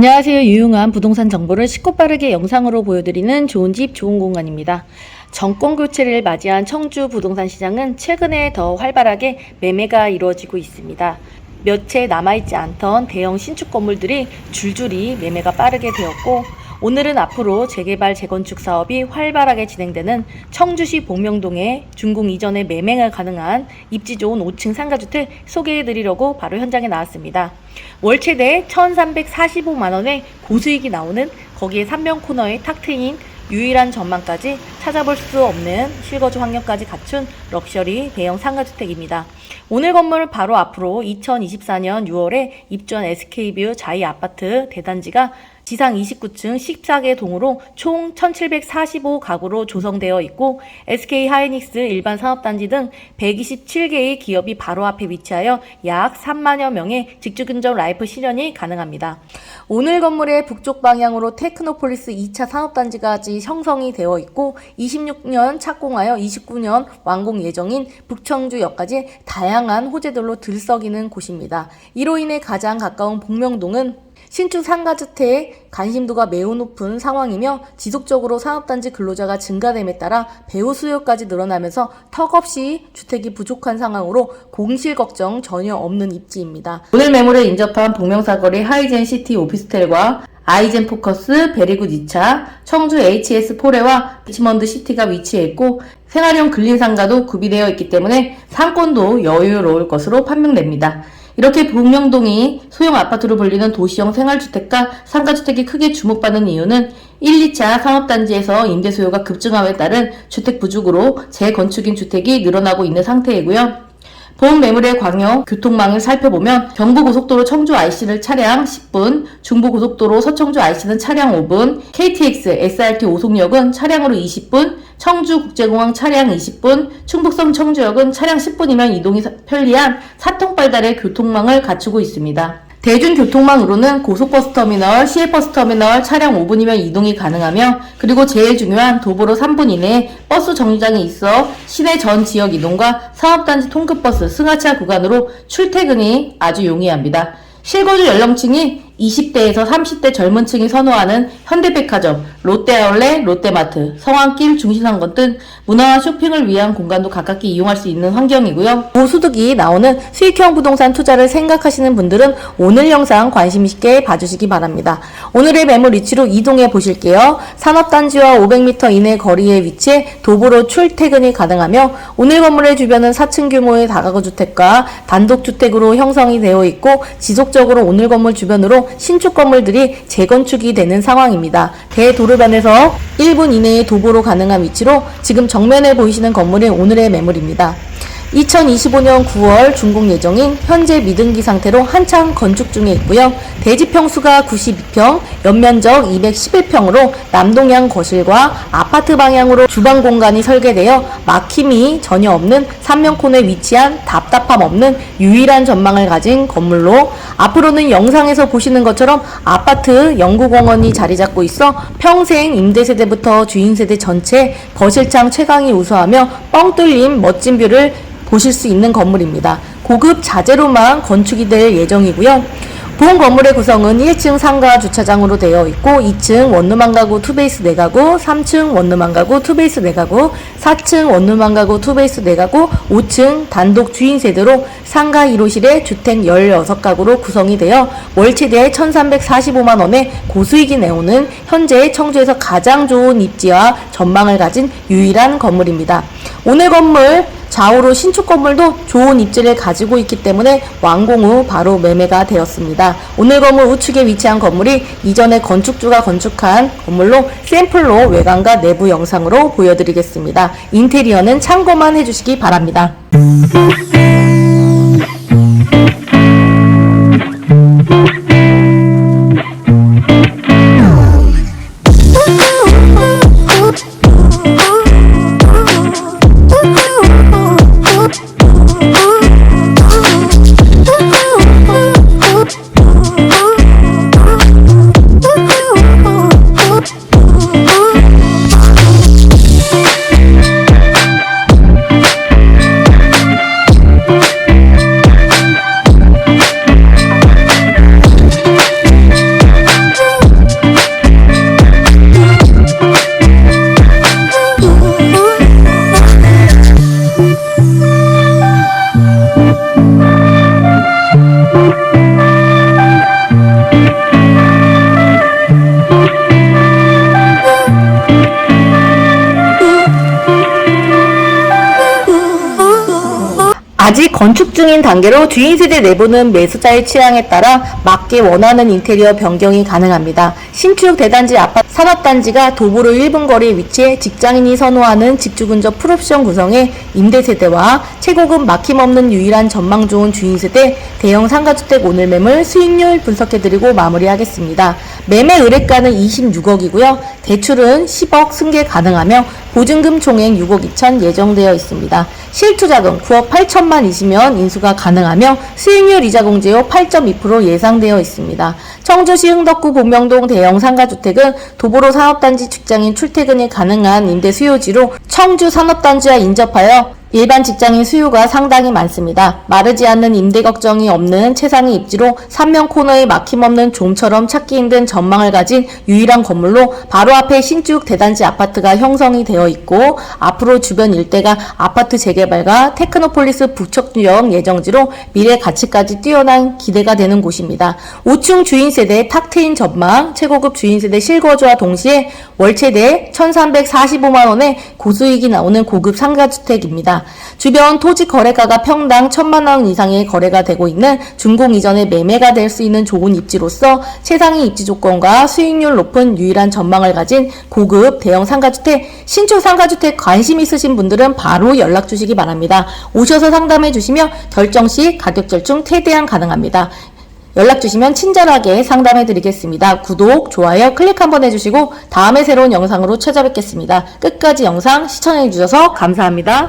안녕하세요. 유용한 부동산 정보를 쉽고 빠르게 영상으로 보여드리는 좋은 집, 좋은 공간입니다. 정권 교체를 맞이한 청주 부동산 시장은 최근에 더 활발하게 매매가 이루어지고 있습니다. 몇 채 남아있지 않던 대형 신축 건물들이 줄줄이 매매가 빠르게 되었고, 오늘은 앞으로 재개발 재건축 사업이 활발하게 진행되는 청주시 복명동의 준공 이전에 매매가 가능한 입지 좋은 5층 상가주택 소개해 드리려고 바로 현장에 나왔습니다. 월 최대 1,345만 원의 고수익이 나오는 거기에 3명 코너에 탁 트인 유일한 전망까지 찾아볼 수 없는 실거주 환경까지 갖춘 럭셔리 대형 상가주택입니다. 오늘 건물 바로 앞으로 2024년 6월에 입주한 SK뷰 자이 아파트 대단지가 지상 29층 14개 동으로 총 1745가구로 조성되어 있고 SK 하이닉스 일반 산업단지 등 127개의 기업이 바로 앞에 위치하여 약 3만여 명의 직주근접 라이프 실현이 가능합니다. 오늘 건물의 북쪽 방향으로 테크노폴리스 2차 산업단지까지 형성이 되어 있고 26년 착공하여 29년 완공 예정인 북청주역까지 다양한 호재들로 들썩이는 곳입니다. 이로 인해 가장 가까운 복명동은 신축 상가주택 관심도가 매우 높은 상황이며 지속적으로 산업단지 근로자가 증가됨에 따라 배우 수요까지 늘어나면서 턱없이 주택이 부족한 상황으로 공실 걱정 전혀 없는 입지입니다. 오늘 매물에 인접한 복명사거리 하이젠 시티 오피스텔과 아이젠 포커스, 베리굿 2차, 청주 HS 포레와 리치먼드 시티가 위치해 있고 생활용 근린 상가도 구비되어 있기 때문에 상권도 여유로울 것으로 판명됩니다. 이렇게 북명동이 소형 아파트로 불리는 도시형 생활주택과 상가주택이 크게 주목받는 이유는 1, 2차 산업단지에서 임대 수요가 급증함에 따른 주택 부족으로 재건축인 주택이 늘어나고 있는 상태이고요. 본 매물의 광역 교통망을 살펴보면 경부고속도로 청주 IC를 차량 10분, 중부고속도로 서청주 IC는 차량 5분, KTX, SRT 오송역은 차량으로 20분, 청주국제공항 차량 20분, 충북성 청주역은 차량 10분이면 이동이 편리한 사통발달의 교통망을 갖추고 있습니다. 대중교통망으로는 고속버스 터미널, 시외버스 터미널 차량 5분이면 이동이 가능하며 그리고 제일 중요한 도보로 3분 이내에 버스 정류장이 있어 시내 전 지역 이동과 사업단지 통급버스 승하차 구간으로 출퇴근이 아주 용이합니다. 실거주 연령층이 20대에서 30대 젊은 층이 선호하는 현대백화점, 롯데아울렛, 롯데마트, 성황길, 중시상권 등 문화와 쇼핑을 위한 공간도 가깝게 이용할 수 있는 환경이고요. 고소득이 나오는 수익형 부동산 투자를 생각하시는 분들은 오늘 영상 관심 있게 봐주시기 바랍니다. 오늘의 매물 위치로 이동해 보실게요. 산업단지와 500m 이내 거리에 위치해 도보로 출퇴근이 가능하며 오늘 건물의 주변은 4층 규모의 다가구 주택과 단독주택으로 형성이 되어 있고 지속적으로 오늘 건물 주변으로 신축 건물들이 재건축이 되는 상황입니다. 대도로변에서 1분 이내에 도보로 가능한 위치로 지금 정면에 보이시는 건물이 오늘의 매물입니다. 2025년 9월 준공 예정인 현재 미등기 상태로 한창 건축 중에 있고요. 대지 평수가 92평, 연면적 211평으로 남동향 거실과 아파트 방향으로 주방 공간이 설계되어 막힘이 전혀 없는 삼면콘에 위치한 답답함 없는 유일한 전망을 가진 건물로 앞으로는 영상에서 보시는 것처럼 아파트 연구공원이 자리 잡고 있어 평생 임대 세대부터 주인 세대 전체 거실창 최강이 우수하며 뻥 뚫린 멋진 뷰를 보실 수 있는 건물입니다. 고급 자재로만 건축이 될 예정이고요. 본 건물의 구성은 1층 상가 주차장으로 되어 있고 2층 원룸 한 가구 투베이스 4가구, 3층 원룸 한 가구 투베이스 4가구, 4층 원룸 한 가구 투베이스 4가구, 5층 단독 주인 세대로 상가 1호실에 주택 16가구로 구성이 되어 월 최대 1,345만 원의 고수익이 내오는 현재 청주에서 가장 좋은 입지와 전망을 가진 유일한 건물입니다. 오늘 건물 좌우로 신축 건물도 좋은 입지를 가지고 있기 때문에 완공 후 바로 매매가 되었습니다. 오늘 건물 우측에 위치한 건물이 이전에 건축주가 건축한 건물로 샘플로 외관과 내부 영상으로 보여드리겠습니다. 인테리어는 참고만 해주시기 바랍니다. 아직 건축 중인 단계로 주인 세대 내부는 매수자의 취향에 따라 맞게 원하는 인테리어 변경이 가능합니다. 신축 대단지 아파트 산업단지가 도보로 1분 거리에 위치해 직장인이 선호하는 직주 근접 풀옵션 구성의 임대 세대와 최고급 막힘없는 유일한 전망 좋은 주인 세대 대형 상가주택 오늘 매물 수익률 분석해드리고 마무리하겠습니다. 매매 의뢰가는 26억이고요. 대출은 10억 승계 가능하며 보증금 총액 6억 2천 예정되어 있습니다. 실투자금 9억 8천만 이시면 인수가 가능하며 수익률 이자 공제율 8.2% 예상되어 있습니다. 청주시 흥덕구 본명동 대형 상가주택은 도보로 산업단지 직장인 출퇴근이 가능한 임대 수요지로 청주 산업단지와 인접하여 일반 직장인 수요가 상당히 많습니다. 마르지 않는 임대 걱정이 없는 최상의 입지로 삼면 코너에 막힘없는 좀처럼 찾기 힘든 전망을 가진 유일한 건물로 바로 앞에 신축 대단지 아파트가 형성이 되어 있고 앞으로 주변 일대가 아파트 재개발과 테크노폴리스 부척역 예정지로 미래 가치까지 뛰어난 기대가 되는 곳입니다. 5층 주인 세대 탁 트인 전망, 최고급 주인 세대 실거주와 동시에 월 최대 1,345만 원의 고수익이 나오는 고급 상가주택입니다. 주변 토지 거래가가 평당 1천만 원 이상의 거래가 되고 있는 준공 이전에 매매가 될 수 있는 좋은 입지로서 최상의 입지 조건과 수익률 높은 유일한 전망을 가진 고급 대형 상가주택, 신축 상가주택 관심 있으신 분들은 바로 연락 주시기 바랍니다. 오셔서 상담해 주시면 결정 시 가격 절충 최대한 가능합니다. 연락 주시면 친절하게 상담해 드리겠습니다. 구독, 좋아요 클릭 한번 해주시고 다음에 새로운 영상으로 찾아뵙겠습니다. 끝까지 영상 시청해 주셔서 감사합니다.